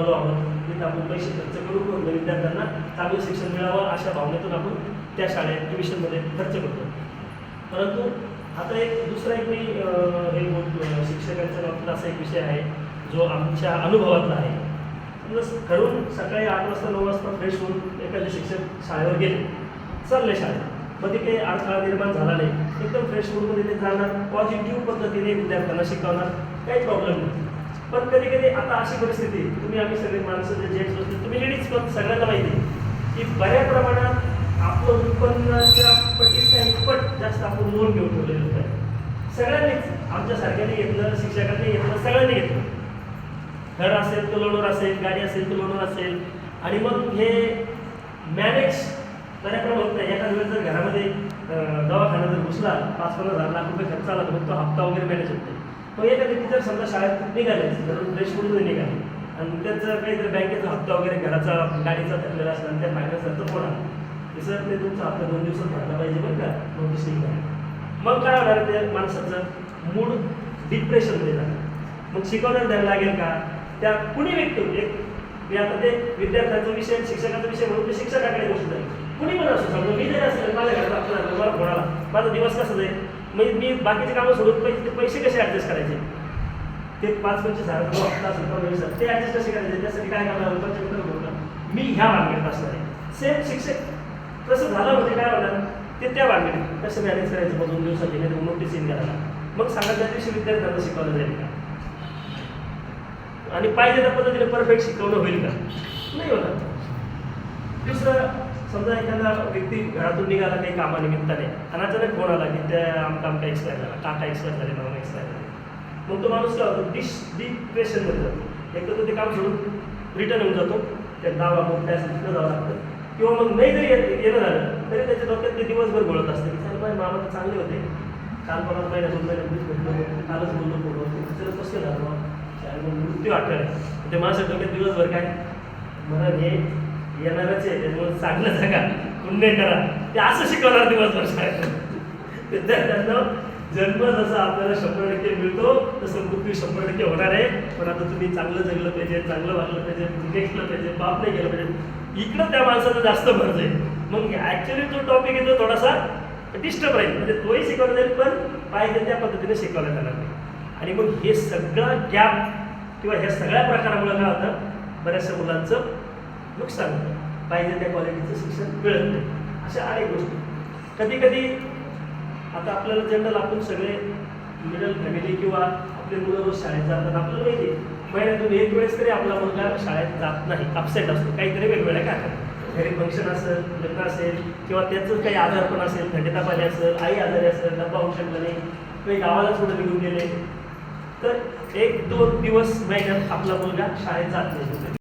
आलो आहोत तिथे आपण पैसे खर्च करून करून विद्यार्थ्यांना चांगलं शिक्षण मिळावं अशा भावनेतून आपण त्या शाळेत ट्युशनमध्ये खर्च करतो. परंतु आता एक दुसरा एक मी हे शिक्षकांच्या बाबतीत असा एक विषय आहे जो आमच्या अनुभवातला आहे. समजा घरून सकाळी आठ वाजता नऊ वाजता फ्रेश होऊन एखादे शिक्षक शाळेवर गेले चालले शाळेत. मध्ये काही अडथळा निर्माण झाला नाही एकदम फ्रेश मूडमध्ये ते जाणार पॉझिटिव्ह पद्धतीने विद्यार्थ्यांना शिकवणार काही प्रॉब्लेम नाही. पण कधी कधी आता अशी परिस्थिती तुम्ही आम्ही सगळे माणसं जे जेंट्स असतील तुम्ही लेडीज पण सगळ्यांना माहिती की बऱ्या प्रमाणात आपलं उत्पन्नाच्या पटीचा इतपट जास्त आपण लोन घेऊन ठेवलेलं होतं. सगळ्यांनीच आमच्यासारख्याने घेतलं शिक्षकांनी घेतलं सगळ्यांनी घेतलं. घर असेल तर लोनवर असेल गाडी असेल तर लोनवर असेल. आणि मग हे मॅनेज बऱ्याप्रमाणे होत नाही. एखाद्या वेळेस जर घरामध्ये दवाखाना जर घुसला पाच पंधरा हजार लाख रुपये खर्च आला तर मग तो हप्ता वगैरे मॅनेज होत नाही. मग एखादी टीचर समजा शाळेत निघाले जर फ्रेश फूडमध्ये निघाले. आणि त्याचं काहीतरी बँकेचा हप्ता वगैरे घराचा गाडीचा थकलेला असला आणि त्या फायनान्सरचं फोन आला. की सर ते तुमचा हप्ता दोन दिवसात भरला पाहिजे बरं का? नोटीस निघाली मग काय होणार त्या माणसाचं? मूड डिप्रेशनमध्ये जाणार मग शिकवणार द्यायला लागेल का? त्या कुणी व्यक्ती एक मी आता ते विद्यार्थ्यांचा विषय शिक्षकाचा विषय म्हणून ते शिक्षकाकडे गोष्ट जाईल. कुणी पण असो समजा मी जरी असेल माझ्या घरात मला फोन आला माझा दिवस कसा जाईल? म्हणजे मी बाकीचे कामं सोडून पैसे ते पैसे कसे ॲडजस्ट करायचे? ते पाच पंचवीस हजार जो हप्ता असेल पंधरा ते ॲडजस्ट कसे करायचे? त्यासाठी काय करणार? पंचवीस बोलणार मी ह्या भानगडीत असणार आहे. सेम शिक्षक. तसं झालं म्हणजे काय होणार? ते त्या मार्केट कसं मॅनेज करायचं? मग दोन दिवसात येणे नोटीस येईन करायला मग सांगा त्या दिवशी विद्यार्थ्यांना शिकवलं जाईल का? आणि पाहिजे त्या पद्धतीने परफेक्ट शिकवणं होईल का? नाही होणार. दुसरं समजा एखादा व्यक्ती घरातून निघाला काही कामानिमित्ताने आणि अचानक फोन आला की त्या आमका आमका एक्सपायर झाला काका एक्सपायर झाले मामा एक्सपायर झाले. मग तो माणूस काय होतो डिश डिप्रेशनमध्ये जातो. एक तर तो ते काम सोडून रिटर्न येऊन जातो. त्या दावा मग असेल तिथं जावं लागतं. किंवा मग नाही जरी येत- येणं झालं तरी त्याच्या डोक्यात ते दिवसभर बोलत असते. की चाल माझे मामा तर चांगले होते. काल परत महिन्या दोन महिने दूध भेटलो. कालच बोललो बोलतो तिचं कसं झालं मग? मृत्यू आठवण ते माझ्या डोक्यात दिवसभर काय? म्हणून हे येणारच आहे त्याच्यामुळे चांगलं जगा पुण्य करा. ते असं शिकवणार दिवसभर शाळेत. विद्यार्थ्यांना जन्म जसा आपल्याला शंभर टक्के मिळतो तसं मृत्यू शंभर टक्के होणार आहे. पण आता तुम्ही चांगलं जगलं पाहिजे चांगलं वागलं पाहिजे नेक्स्टलं पाहिजे पाप नाही केलं पाहिजे. इकडं त्या माणसाचं जास्त भर जाईल मग ॲक्च्युली तो टॉपिक येतो थोडासा डिस्टर्ब राहील. म्हणजे तोही शिकवला जाईल पण पाहिजे त्या पद्धतीने शिकवला जाणार नाही. आणि मग हे सगळं गॅप किंवा ह्या सगळ्या प्रकारामुळे काय होतं? बऱ्याचशा मुलांचं नुकसान होतं पाहिजे त्या क्वालिटीचं शिक्षण मिळत नाही. अशा अनेक गोष्टी. कधी कधी आता आपल्याला जनरल आपण सगळे मिडल फॅमिली किंवा आपले मुलं रोज शाळेत जातात आपल्याला माहिती आहे, महिन्यातून एक वेळेस तरी आपला मुलगा शाळेत जात नाही. अपसेट असतो. काहीतरी वेगवेगळ्या काय घरी फंक्शन असेल लग्न असेल किंवा त्याचं काही आजारपण असेल थंडीताप असेल आई आजारी असेल डब्बा होऊ शकला नाही काही गावाला सोडून निघून गेले तर एक दोन दिवस महिन्यात आपला मुलगा शाळेत जात नाही.